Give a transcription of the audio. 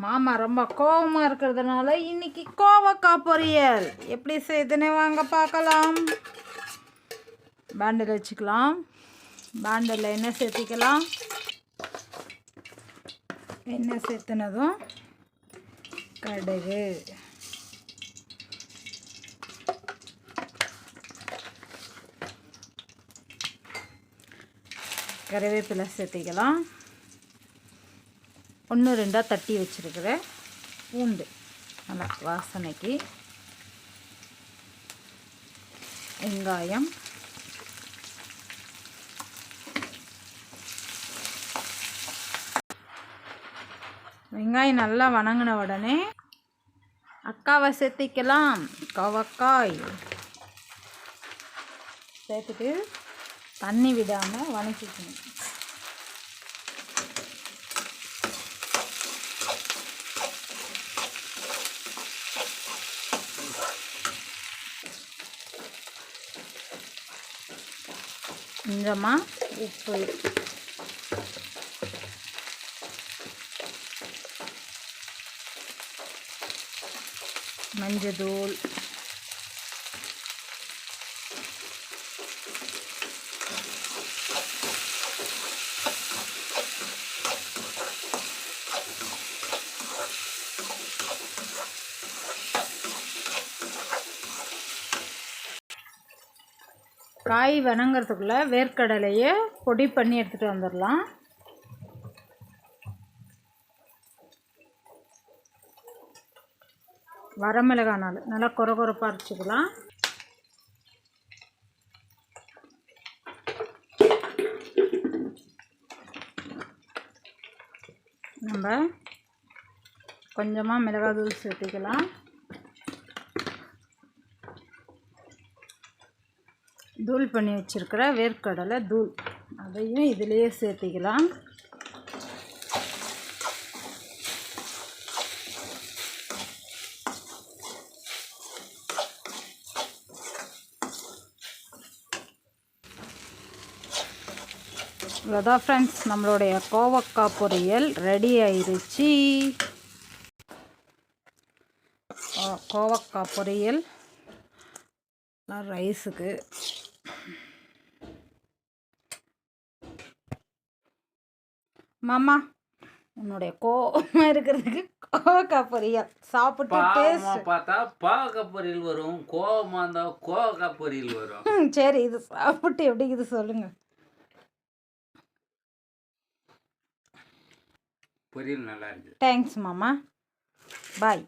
மாமா ரொம்ப கோவமாக இருக்கிறதுனால இன்னைக்கு கோவக்காய் பொரியல் எப்படி செய்யுதுன்னு வாங்க பார்க்கலாம். பேண்டில் வச்சுக்கலாம். பேண்டில் எண்ணெய் சேர்த்திக்கலாம். எண்ணெய் சேர்த்துனதும் கடுகு. கருவேப்பிலை சேர்த்திக்கலாம். ஒன்று ரெண்டாக தட்டி வச்சுருக்கிற பூண்டு. நல்லா வாசனைக்கு. வெங்காயம். வெங்காயம் நல்லா வணங்கின உடனே அக்காவை சேர்த்திக்கலாம். கவக்காய். சேர்த்துட்டு தண்ணி விடாமல் வணக்கிக்கணும். கொஞ்சமாக உப்பு. மஞ்சதூள் காய் வணங்கிறதுக்குள்ளே வேர்க்கடலையை பொடி பண்ணி எடுத்துகிட்டு வந்துடலாம் வரமிளகா நாள் நல்லா கொர கொரப்பாக அரைச்சிக்கலாம். நம்ம கொஞ்சமாக மிளகாய் தூள் சேர்த்துக்கலாம். தூள் பண்ணி வச்சுருக்கிற வேர்க்கடலை தூள். அதையும் இதிலேயே சேர்த்திக்கலாம். இவ்வளோதான் ஃப்ரெண்ட்ஸ் நம்மளுடைய கோவக்காய் பொரியல் ரெடி ஆயிருச்சு. கோவக்கா கோவக்காய் பொரியல். ரைஸுக்கு மாமா உன்னுடைய கோவமாக இருக்கிறதுக்கு கோவக்காய் பொரியல். சாப்பிட்டு டேஸ்ட் பார்த்தா பாவக்காய் பொரியல் வரும். கோவமா இருந்தா கோவக்காய் பொரியல் வரும். சரி இது சாப்பிட்டு எப்படி இது சொல்லுங்க. பொரியல் நல்லா இருக்கு. தேங்க்ஸ் மாமா. பாய்